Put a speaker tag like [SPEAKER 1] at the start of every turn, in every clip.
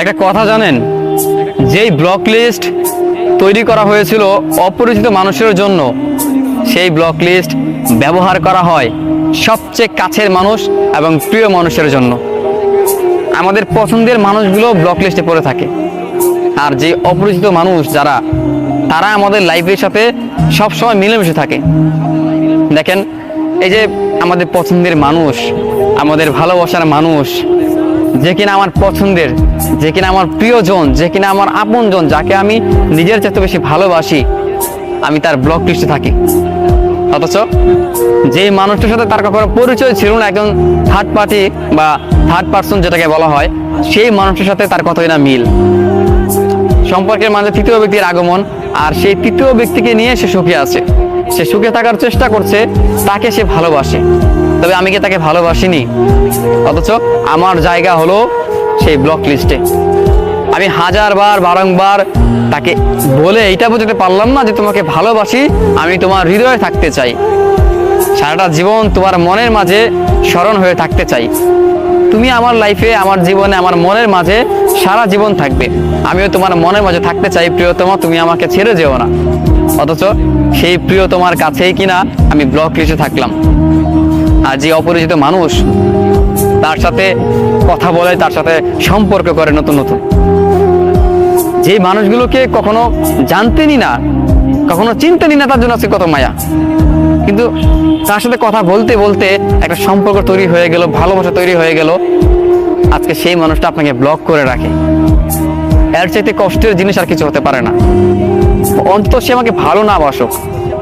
[SPEAKER 1] একটা কথা জানেন? যেই ব্লক লিস্ট তৈরি করা হয়েছিল অপরিচিত মানুষের জন্য, সেই ব্লক লিস্ট ব্যবহার করা হয় সবচেয়ে কাছের মানুষ এবং প্রিয় মানুষের জন্য। আমাদের পছন্দের মানুষগুলো ব্লক লিস্টে পড়ে থাকে। আর যে অপরিচিত মানুষ যারা, তারা আমাদের লাইফের সাথে সবসময় মিলেমিশে থাকে। দেখেন, এই যে আমাদের পছন্দের মানুষ, আমাদের ভালোবাসার মানুষ যে কিনা আমার পছন্দের, যে কিনা আমার প্রিয়জন, যে কিনা আমার আপনজন, যাকে আমি নিজের চাইতে বেশি ভালোবাসি, আমি তার ব্লক লিস্টে থাকি। অথচ যে মানুষটার সাথে তার কখনো পরিচয় ছিল না, একজন থার্ড পার্টি বা থার্ড পার্সন যেটাকে বলা হয়, সেই মানুষটার সাথে তার কতই না মিল। সম্পর্কের মাঝে তৃতীয় ব্যক্তির আগমন, আর সেই তৃতীয় ব্যক্তিকে নিয়ে সে সুখী আছে। সে সুখে থাকার চেষ্টা করছে, তাকে সে ভালোবাসে। তবে আমি কি তাকে ভালোবাসিনি? অথচ আমার জায়গা হলো সেই ব্লক লিস্টে আমি হাজারবার বারংবার তাকে বলে এইটা বুঝতে পারলাম না যে তোমাকে ভালোবাসি, আমি তোমার হৃদয়ে থাকতে চাই। সারাটা জীবন তোমার মনের মাঝে স্মরণ হয়ে থাকতে চাই। তুমি আমার লাইফে আমার জীবনে, আমার মনের মাঝে সারা জীবন থাকবে। আমিও তোমার মনের মাঝে থাকতে চাই, প্রিয়তমা, তুমি আমাকে ছেড়ে যেও না। অথচ সেই প্রিয় তোমার কাছেই কিনা আমি ব্লক লিস্টে থাকলাম। আর যে অপরিচিত মানুষ, তার সাথে কথা বলে, তার সাথে সম্পর্ক করে নতুন নতুন। যে মানুষগুলোকে কখনো জানতেনই না, কখনো চিনতেনই না তার জন্য আজকে কত মায়া। কিন্তু তার সাথে কথা বলতে বলতে একটা সম্পর্ক তৈরি হয়ে গেল, ভালোবাসা তৈরি হয়ে গেল। আজকে সেই মানুষটা আপনাকে ব্লক করে রাখে। এর চাইতে কষ্টের জিনিস আর কিছু হতে পারে না। অন্তত সে আমাকে ভালো না বাসক।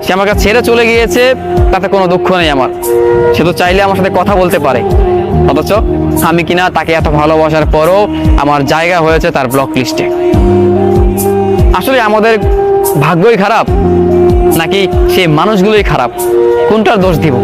[SPEAKER 1] সে আমাকে ছেড়ে চলে গিয়েছে, তাতে কোনো দুঃখ নেই আমার। সে তো চাইলে আমার সাথে কথা বলতে পারে। অথচ আমি কিনা তাকে এত ভালোবাসার পরও আমার জায়গা হয়েছে তার ব্লক লিস্টে আসলে আমাদের ভাগ্যই খারাপ, নাকি সেই মানুষগুলোই খারাপ? কোনটার দোষ দিব?